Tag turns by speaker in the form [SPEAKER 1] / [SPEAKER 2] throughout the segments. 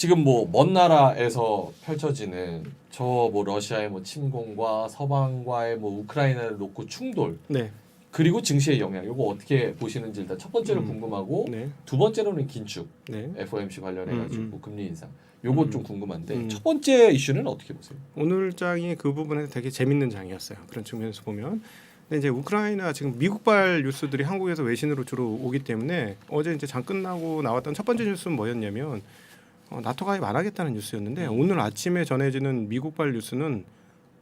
[SPEAKER 1] 지금 뭐 먼 나라에서 펼쳐지는 저 뭐 러시아의 뭐 침공과 서방과의 뭐 우크라이나를 놓고 충돌
[SPEAKER 2] 네.
[SPEAKER 1] 그리고 증시의 영향 이거 어떻게 보시는지 일단 첫 번째로
[SPEAKER 2] 음.
[SPEAKER 1] 궁금하고
[SPEAKER 2] 네.
[SPEAKER 1] 두 번째로는 긴축
[SPEAKER 2] 네.
[SPEAKER 1] FOMC 관련해 가지고
[SPEAKER 2] 음, 음.
[SPEAKER 1] 금리 인상 요거
[SPEAKER 2] 음.
[SPEAKER 1] 좀 궁금한데
[SPEAKER 2] 음.
[SPEAKER 1] 첫 번째 이슈는 어떻게 보세요?
[SPEAKER 2] 오늘 장이 그 부분에 되게 재밌는 장이었어요. 그런 측면에서 보면. 근데 이제 우크라이나 지금 미국발 뉴스들이 한국에서 외신으로 주로 오기 때문에 어제 이제 장 끝나고 나왔던 첫 번째 뉴스는 뭐였냐면 어, 나토 가입 안 하겠다는 뉴스였는데
[SPEAKER 1] 음.
[SPEAKER 2] 오늘 아침에 전해지는 미국발 뉴스는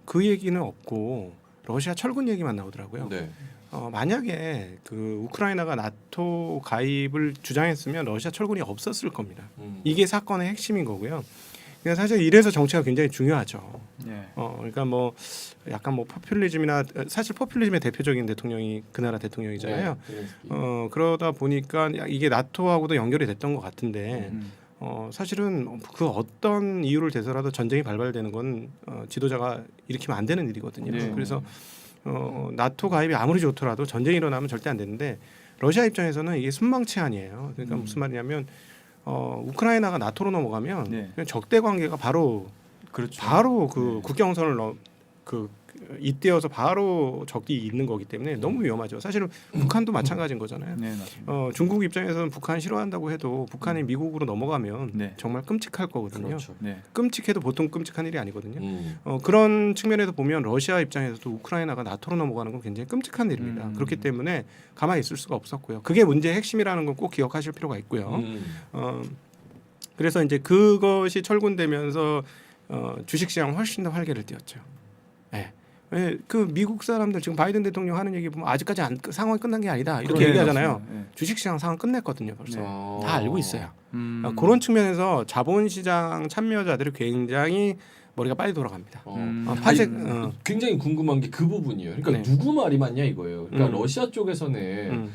[SPEAKER 2] 그 얘기는 없고 러시아 철군 얘기만 나오더라고요.
[SPEAKER 1] 네.
[SPEAKER 2] 어, 만약에 그 우크라이나가 나토 가입을 주장했으면 러시아 철군이 없었을 겁니다.
[SPEAKER 1] 음.
[SPEAKER 2] 이게 사건의 핵심인 거고요. 그러니까 사실 이래서 정치가 굉장히 중요하죠.
[SPEAKER 3] 예.
[SPEAKER 2] 어, 그러니까 뭐 약간 뭐 포퓰리즘이나 사실 포퓰리즘의 대표적인 대통령이 그 나라 대통령이잖아요.
[SPEAKER 1] 네.
[SPEAKER 2] 어 그러다 보니까 이게 나토하고도 연결이 됐던 것 같은데
[SPEAKER 3] 음.
[SPEAKER 2] 어 사실은 그 어떤 이유를 대서라도 전쟁이 발발되는 건 어, 지도자가 일으키면 안 되는 일이거든요.
[SPEAKER 3] 네.
[SPEAKER 2] 그래서 어 나토 가입이 아무리 좋더라도 전쟁이 일어나면 절대 안 되는데 러시아 입장에서는 이게 순망치 아니에요. 그러니까
[SPEAKER 3] 음.
[SPEAKER 2] 무슨 말이냐면 어 우크라이나가 나토로 넘어가면
[SPEAKER 3] 네.
[SPEAKER 2] 적대 관계가 바로
[SPEAKER 3] 그렇죠.
[SPEAKER 2] 바로 그
[SPEAKER 3] 네.
[SPEAKER 2] 국경선을 넘, 그 잇대어서 바로 적이 있는 거기 때문에 너무 위험하죠. 사실은 북한도 마찬가지인 거잖아요.
[SPEAKER 3] 네, 맞습니다.
[SPEAKER 2] 어, 중국 입장에서는 북한 싫어한다고 해도 북한이 미국으로 넘어가면
[SPEAKER 3] 네.
[SPEAKER 2] 정말 끔찍할 거거든요.
[SPEAKER 1] 그렇죠.
[SPEAKER 3] 네.
[SPEAKER 2] 끔찍해도 보통 끔찍한 일이 아니거든요.
[SPEAKER 1] 음.
[SPEAKER 2] 어, 그런 측면에서 보면 러시아 입장에서도 우크라이나가 나토로 넘어가는 건 굉장히 끔찍한 일입니다.
[SPEAKER 3] 음.
[SPEAKER 2] 그렇기 때문에 가만히 있을 수가 없었고요. 그게 문제의 핵심이라는 건 꼭 기억하실 필요가 있고요.
[SPEAKER 1] 음.
[SPEAKER 2] 어, 그래서 이제 그것이 철군되면서 어, 주식시장 훨씬 더 활개를 띄었죠. 예. 예, 그 미국 사람들 지금 바이든 대통령 하는 얘기 보면 아직까지 안, 상황이 끝난 게 아니다 이렇게
[SPEAKER 3] 네,
[SPEAKER 2] 얘기하잖아요.
[SPEAKER 3] 예.
[SPEAKER 2] 주식시장 상황 끝냈거든요 벌써.
[SPEAKER 3] 네.
[SPEAKER 1] 어.
[SPEAKER 2] 다 알고 있어요.
[SPEAKER 3] 음.
[SPEAKER 2] 어, 그런 측면에서 자본시장 참여자들이 굉장히 머리가 빨리 돌아갑니다.
[SPEAKER 1] 어.
[SPEAKER 3] 음.
[SPEAKER 2] 어, 화색
[SPEAKER 1] 아니,
[SPEAKER 2] 어,
[SPEAKER 1] 굉장히 궁금한 게 그 부분이에요. 그러니까
[SPEAKER 2] 네.
[SPEAKER 1] 누구 말이 맞냐 이거예요. 그러니까
[SPEAKER 2] 음.
[SPEAKER 1] 러시아 쪽에서는
[SPEAKER 2] 음,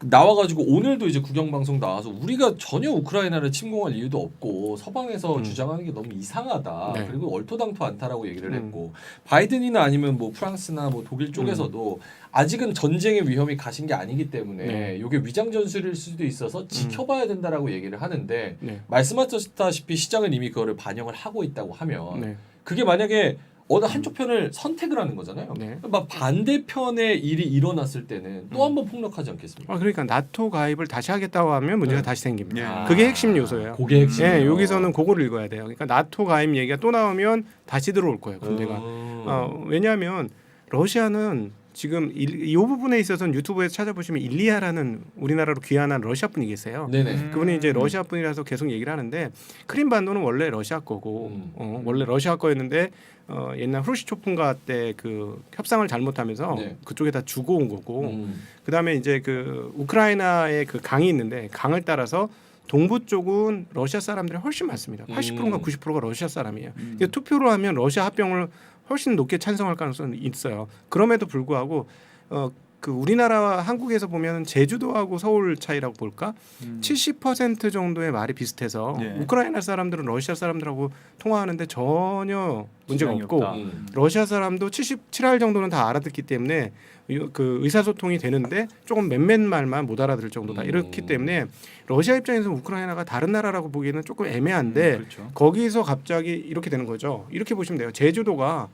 [SPEAKER 1] 나와가지고 오늘도 이제 국영 방송 나와서 우리가 전혀 우크라이나를 침공할 이유도 없고 서방에서
[SPEAKER 2] 음.
[SPEAKER 1] 주장하는 게 너무 이상하다.
[SPEAKER 2] 네.
[SPEAKER 1] 그리고 얼토당토 않다라고 얘기를
[SPEAKER 2] 음.
[SPEAKER 1] 했고 바이든이나 아니면 뭐 프랑스나 뭐 독일 쪽에서도 아직은 전쟁의 위험이 가신 게 아니기 때문에
[SPEAKER 2] 네.
[SPEAKER 1] 이게 위장 전술일 수도 있어서 지켜봐야 된다라고 얘기를 하는데
[SPEAKER 2] 네,
[SPEAKER 1] 말씀하셨다시피 시장은 이미 그거를 반영을 하고 있다고 하면
[SPEAKER 2] 네,
[SPEAKER 1] 그게 만약에 어느 한쪽 편을 선택을 하는 거잖아요.
[SPEAKER 2] 네.
[SPEAKER 1] 막 반대편의 일이 일어났을 때는 또
[SPEAKER 2] 음.
[SPEAKER 1] 한번 폭력하지 않겠습니까?
[SPEAKER 2] 아, 그러니까 나토 가입을 다시 하겠다고 하면 문제가
[SPEAKER 1] 네.
[SPEAKER 2] 다시 생깁니다.
[SPEAKER 3] 예.
[SPEAKER 2] 그게 핵심 요소예요.
[SPEAKER 1] 그게 핵심.
[SPEAKER 2] 예, 여기서는 그거를 읽어야 돼요. 그러니까 나토 가입 얘기가 또 나오면 다시 들어올 거예요. 군대가.
[SPEAKER 1] 음.
[SPEAKER 2] 어, 왜냐하면 러시아는 지금 일, 이 부분에 있어서는 유튜브에서 찾아보시면 일리아라는 우리나라로 귀환한 러시아 분이 계세요.
[SPEAKER 1] 네네.
[SPEAKER 3] 음.
[SPEAKER 2] 그분이 이제 러시아 분이라서 계속 얘기를 하는데 크림반도는 원래 러시아 거고
[SPEAKER 1] 음.
[SPEAKER 2] 어, 원래 러시아 거였는데 어, 옛날 후르시초프가 때 그 협상을 잘못하면서
[SPEAKER 1] 네.
[SPEAKER 2] 그쪽에다 주고 온 거고
[SPEAKER 1] 음.
[SPEAKER 2] 그다음에 이제 그 우크라이나에 그 강이 있는데 강을 따라서 동부 쪽은 러시아 사람들이 훨씬 많습니다. 80%인가
[SPEAKER 1] 음.
[SPEAKER 2] 90%가 러시아 사람이에요.
[SPEAKER 3] 음.
[SPEAKER 2] 이게 투표로 하면 러시아 합병을 훨씬 높게 찬성할 가능성이 있어요. 그럼에도 불구하고 어, 그 우리나라와 한국에서 보면 제주도하고 서울 차이라고 볼까?
[SPEAKER 3] 음.
[SPEAKER 2] 70% 정도의 말이 비슷해서
[SPEAKER 3] 네.
[SPEAKER 2] 우크라이나 사람들은 러시아 사람들하고 통화하는데 전혀 문제가 없고.
[SPEAKER 1] 음.
[SPEAKER 2] 러시아 사람도 77할 정도는 다 알아듣기 때문에 이- 그 의사소통이 되는데 조금 몇몇 말만 못 알아들을 정도다.
[SPEAKER 1] 음.
[SPEAKER 2] 이렇기 때문에 러시아 입장에서 우크라이나가 다른 나라라고 보기에는 조금 애매한데
[SPEAKER 3] 음, 그렇죠.
[SPEAKER 2] 거기서 갑자기 이렇게 되는 거죠. 이렇게 보시면 돼요. 제주도가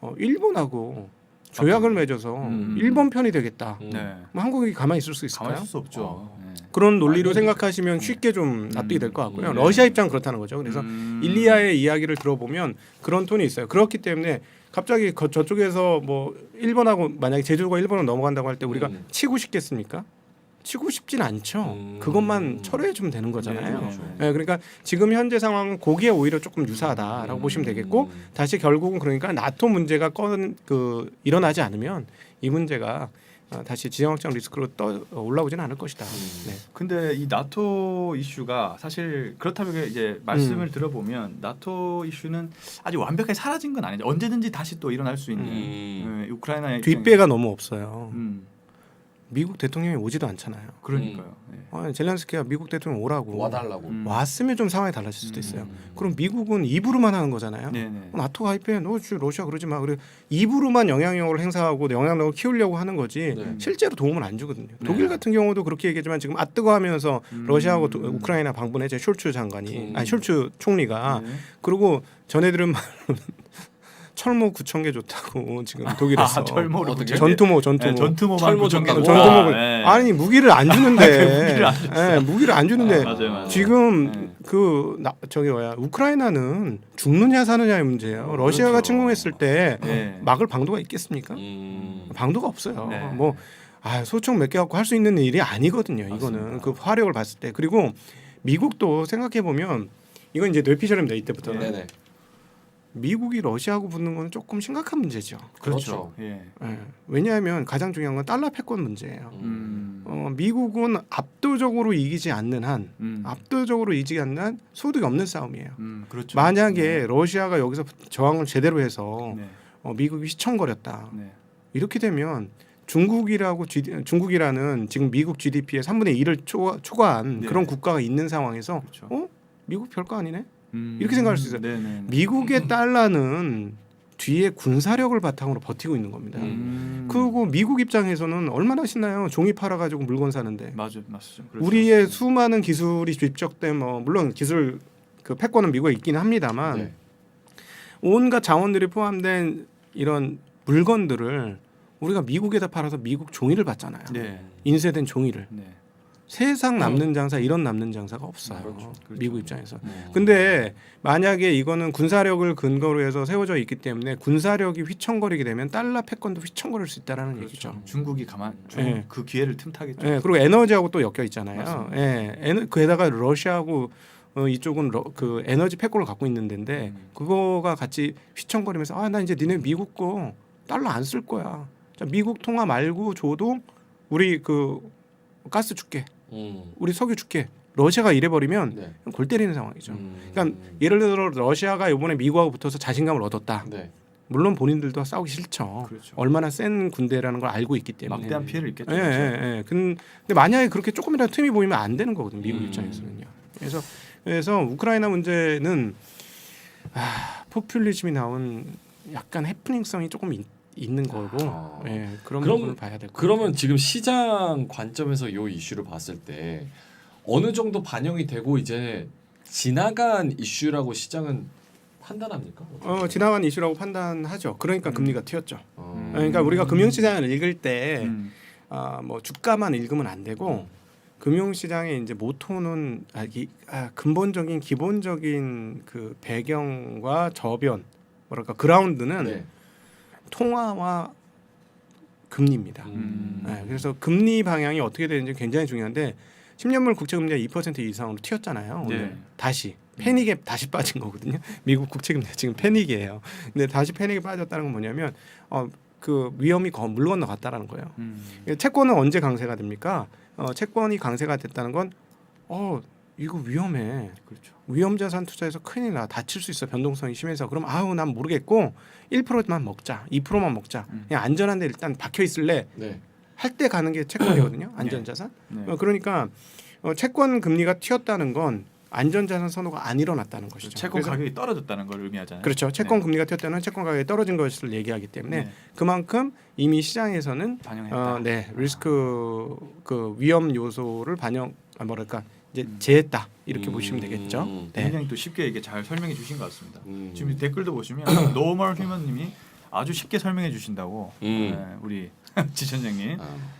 [SPEAKER 2] 어, 일본하고 조약을 맺어서
[SPEAKER 3] 음.
[SPEAKER 2] 일본 편이 되겠다.
[SPEAKER 1] 음.
[SPEAKER 3] 네.
[SPEAKER 2] 뭐 한국이 가만히 있을 수 있을까요?
[SPEAKER 3] 가만히 있을 수 없죠.
[SPEAKER 1] 어.
[SPEAKER 3] 네.
[SPEAKER 2] 그런 논리로 생각하시면 쉽게 좀 납득이 될 것 같고요.
[SPEAKER 3] 음.
[SPEAKER 2] 러시아 입장 그렇다는 거죠. 그래서
[SPEAKER 3] 음.
[SPEAKER 2] 일리아의 이야기를 들어보면 그런 톤이 있어요. 그렇기 때문에 갑자기 거- 저쪽에서 뭐 일본하고 만약에 제주도가 일본으로 넘어간다고 할 때 우리가
[SPEAKER 1] 음.
[SPEAKER 2] 치고 싶겠습니까? 치고 싶진 않죠.
[SPEAKER 1] 음.
[SPEAKER 2] 그것만 철회해 주면 되는 거잖아요.
[SPEAKER 3] 네,
[SPEAKER 1] 그렇죠.
[SPEAKER 2] 예, 그러니까 지금 현재 상황은 거기에 오히려 조금 유사하다라고
[SPEAKER 1] 음.
[SPEAKER 2] 보시면 되겠고 다시 결국은 그러니까 나토 문제가 꺼그 일어나지 않으면 이 문제가 어, 다시 지정학적 리스크로 떠 올라오지는 않을 것이다.
[SPEAKER 1] 음.
[SPEAKER 2] 네.
[SPEAKER 3] 근데 이 나토 이슈가 사실 그렇다면 이제 말씀을
[SPEAKER 2] 음.
[SPEAKER 3] 들어보면 나토 이슈는 아직 완벽하게 사라진 건 아니죠. 언제든지 다시 또 일어날 수 있는
[SPEAKER 1] 음.
[SPEAKER 3] 예, 우크라이나의
[SPEAKER 2] 뒷배가 너무 없어요.
[SPEAKER 3] 음.
[SPEAKER 2] 미국 대통령이 오지도 않잖아요.
[SPEAKER 3] 그러니까요. 네.
[SPEAKER 2] 어, 젤렌스키가 미국 대통령 오라고
[SPEAKER 1] 와달라고.
[SPEAKER 3] 음.
[SPEAKER 2] 왔으면 좀 상황이 달라질 수도 있어요.
[SPEAKER 1] 음.
[SPEAKER 2] 그럼 미국은 입으로만 하는 거잖아요.
[SPEAKER 3] 네네.
[SPEAKER 2] 어, 나토 가입해, 너 주- 러시아 그러지 마. 그래 입으로만 영향력을 행사하고 영향력을 키우려고 하는 거지
[SPEAKER 1] 네.
[SPEAKER 2] 실제로 도움을 안 주거든요.
[SPEAKER 3] 네.
[SPEAKER 2] 독일 같은 경우도 그렇게 얘기하지만 지금 아뜨거하면서
[SPEAKER 3] 음.
[SPEAKER 2] 러시아하고 도- 우크라이나 방문했죠. 숄츠 장관이
[SPEAKER 1] 음.
[SPEAKER 2] 아니 숄츠 총리가
[SPEAKER 3] 네.
[SPEAKER 2] 그리고 전해들은 말로는 철모 9천 개 좋다고 지금 독일에서
[SPEAKER 3] 아, 철모를
[SPEAKER 1] 어떻게?
[SPEAKER 3] 붙였네.
[SPEAKER 2] 전투모 전투모
[SPEAKER 3] 네, 전투모만
[SPEAKER 1] 철모
[SPEAKER 3] 구청기로.
[SPEAKER 1] 전투모.
[SPEAKER 2] 전투모를
[SPEAKER 3] 네.
[SPEAKER 2] 아니 무기를 안 주는데
[SPEAKER 3] 무기를 안
[SPEAKER 2] 예, 무기를 안 주는데
[SPEAKER 3] 아, 맞아요, 맞아요.
[SPEAKER 2] 지금
[SPEAKER 3] 네.
[SPEAKER 2] 그 나, 저기 뭐야 우크라이나는 죽느냐 사느냐의 문제예요. 러시아가
[SPEAKER 1] 그렇죠.
[SPEAKER 2] 침공했을 때
[SPEAKER 3] 네.
[SPEAKER 2] 막을 방도가 있겠습니까?
[SPEAKER 1] 음.
[SPEAKER 2] 방도가 없어요.
[SPEAKER 3] 네.
[SPEAKER 2] 뭐 아, 소총 몇 개 갖고 할 수 있는 일이 아니거든요. 이거는
[SPEAKER 3] 맞습니다.
[SPEAKER 2] 그 화력을 봤을 때 그리고 미국도 생각해 보면 이건 이제 뇌피셜입니다. 이때부터는
[SPEAKER 1] 네네.
[SPEAKER 2] 미국이 러시아하고 붙는 건 조금 심각한 문제죠.
[SPEAKER 3] 그렇죠. 예.
[SPEAKER 2] 예. 왜냐하면 가장 중요한 건 달러 패권 문제예요.
[SPEAKER 3] 음.
[SPEAKER 2] 어, 미국은 압도적으로 이기지 않는 한
[SPEAKER 3] 음.
[SPEAKER 2] 압도적으로 이기지 않는 한 소득이 없는 싸움이에요.
[SPEAKER 3] 음, 그렇죠.
[SPEAKER 2] 만약에 러시아가 여기서 저항을 제대로 해서
[SPEAKER 3] 네.
[SPEAKER 2] 어, 미국이 휘청거렸다.
[SPEAKER 3] 네.
[SPEAKER 2] 이렇게 되면 중국이라고 GD, 중국이라는 지금 미국 GDP의 3분의 1을 초, 초과한
[SPEAKER 3] 네.
[SPEAKER 2] 그런 국가가 있는 상황에서
[SPEAKER 3] 그렇죠.
[SPEAKER 2] 어? 미국 별거 아니네.
[SPEAKER 3] 음.
[SPEAKER 2] 이렇게 생각할 수 있어요.
[SPEAKER 3] 네, 네. 네.
[SPEAKER 2] 미국의 달러는 뒤에 군사력을 바탕으로 버티고 있는 겁니다.
[SPEAKER 3] 음.
[SPEAKER 2] 그리고 미국 입장에서는 얼마나 신나요. 종이 팔아 가지고 물건 사는데.
[SPEAKER 3] 맞아, 맞죠. 그렇죠.
[SPEAKER 2] 우리의 수많은 기술이 집적된 뭐 물론 기술 그 패권은 미국에 있긴 합니다만
[SPEAKER 1] 네.
[SPEAKER 2] 온갖 자원들이 포함된 이런 물건들을 우리가 미국에다 팔아서 미국 종이를 받잖아요.
[SPEAKER 3] 네.
[SPEAKER 2] 인쇄된 종이를
[SPEAKER 3] 네.
[SPEAKER 2] 세상 남는 장사 이런 남는 장사가 없어요.
[SPEAKER 1] 그렇죠.
[SPEAKER 3] 그렇죠.
[SPEAKER 2] 미국 입장에서.
[SPEAKER 1] 음.
[SPEAKER 2] 근데 만약에 이거는 군사력을 근거로 해서 세워져 있기 때문에 군사력이 휘청거리게 되면 달러 패권도 휘청거릴 수 있다라는 얘기죠.
[SPEAKER 3] 그렇죠. 중국이 가만 중,
[SPEAKER 2] 네.
[SPEAKER 3] 그 기회를 틈타겠죠.
[SPEAKER 2] 예, 그리고 에너지하고 또 엮여 있잖아요. 예, 에너, 그에다가 러시아하고 어, 이쪽은 러, 그 에너지 패권을 갖고 있는 데인데
[SPEAKER 3] 음.
[SPEAKER 2] 그거가 같이 휘청거리면서 아 나 이제 니네 미국 거 달러 안 쓸 거야. 자, 미국 통화 말고 줘도 우리 그 가스 줄게,
[SPEAKER 1] 음.
[SPEAKER 2] 우리 석유 줄게. 러시아가 이래 버리면
[SPEAKER 1] 네.
[SPEAKER 2] 골 때리는 상황이죠.
[SPEAKER 1] 음.
[SPEAKER 2] 그러니까 예를 들어 러시아가 이번에 미국하고 붙어서 자신감을 얻었다.
[SPEAKER 1] 네.
[SPEAKER 2] 물론 본인들도 싸우기 싫죠.
[SPEAKER 3] 그렇죠.
[SPEAKER 2] 얼마나 센 군대라는 걸 알고 있기 때문에.
[SPEAKER 3] 막대한 피해를 입겠죠.
[SPEAKER 2] 예, 예, 예. 근- 근데 만약에 그렇게 조금이라도 틈이 보이면 안 되는 거거든요. 미국
[SPEAKER 1] 음.
[SPEAKER 2] 입장에서는요. 그래서 그래서 우크라이나 문제는 아, 포퓰리즘이 나온 약간 해프닝성이 조금 있, 있는 거고,
[SPEAKER 1] 아.
[SPEAKER 2] 예, 그런
[SPEAKER 1] 그럼-
[SPEAKER 2] 부분을 봐야 될것 같아요.
[SPEAKER 1] 그러면 지금 시장 관점에서 이 이슈를 봤을 때 어느 정도 반영이 되고 이제 지나간 이슈라고 시장은 판단합니까?
[SPEAKER 2] 어, 지나간 이슈라고 판단하죠. 그러니까
[SPEAKER 3] 음.
[SPEAKER 2] 금리가 튀었죠.
[SPEAKER 1] 어.
[SPEAKER 2] 그러니까 우리가 금융시장을 읽을 때,
[SPEAKER 3] 음.
[SPEAKER 2] 아, 뭐 주가만 읽으면 안 되고 금융시장의 이제 모토는 아, 이, 아, 근본적인 기본적인 그 배경과 저변 뭐랄까 그라운드는
[SPEAKER 1] 네.
[SPEAKER 2] 통화와 금리입니다.
[SPEAKER 1] 음.
[SPEAKER 2] 네, 그래서 금리 방향이 어떻게 되는지 굉장히 중요한데 10년물 국채 금리가 2% 이상으로 튀었잖아요. 오늘
[SPEAKER 3] 네.
[SPEAKER 2] 다시 패닉에 다시 빠진 거거든요. 미국 국채 금리 지금 패닉이에요. 근데 다시 패닉에 빠졌다는 건 뭐냐면 어, 그 위험이 거, 물 건너갔다라는 거예요.
[SPEAKER 3] 음.
[SPEAKER 2] 채권은 언제 강세가 됩니까? 어, 채권이 강세가 됐다는 건 어, 이거 위험해.
[SPEAKER 3] 그렇죠.
[SPEAKER 2] 위험 자산 투자해서 큰일 나. 다칠 수 있어. 변동성이 심해서. 그럼 아우 난 모르겠고 1%만 먹자. 2%만 먹자.
[SPEAKER 3] 음.
[SPEAKER 2] 그냥 안전한 데 일단 박혀 있을래.
[SPEAKER 1] 네.
[SPEAKER 2] 할 때 가는 게 채권이거든요. 안전 자산.
[SPEAKER 3] 네.
[SPEAKER 2] 어, 그러니까 어, 채권 금리가 튀었다는 건 안전 자산 선호가 안 일어났다는 것이죠.
[SPEAKER 3] 채권 가격이 떨어졌다는 걸 의미하잖아요.
[SPEAKER 2] 그렇죠. 채권
[SPEAKER 3] 네.
[SPEAKER 2] 금리가 튀었다는 채권 가격이 떨어진 것을 얘기하기 때문에
[SPEAKER 3] 네.
[SPEAKER 2] 그만큼 이미 시장에서는
[SPEAKER 3] 반영했다.
[SPEAKER 2] 어, 네 리스크 그 위험 요소를 반영 아 뭐랄까 이제
[SPEAKER 3] 음.
[SPEAKER 2] 제했다 이렇게
[SPEAKER 1] 음.
[SPEAKER 2] 보시면 되겠죠. 네.
[SPEAKER 3] 굉장히 또 쉽게 이게 잘 설명해 주신 것 같습니다.
[SPEAKER 1] 음.
[SPEAKER 3] 지금 댓글도 보시면 노멀 휴먼님이 아주 쉽게 설명해 주신다고
[SPEAKER 1] 음.
[SPEAKER 3] 네, 우리 지천장님
[SPEAKER 1] 아.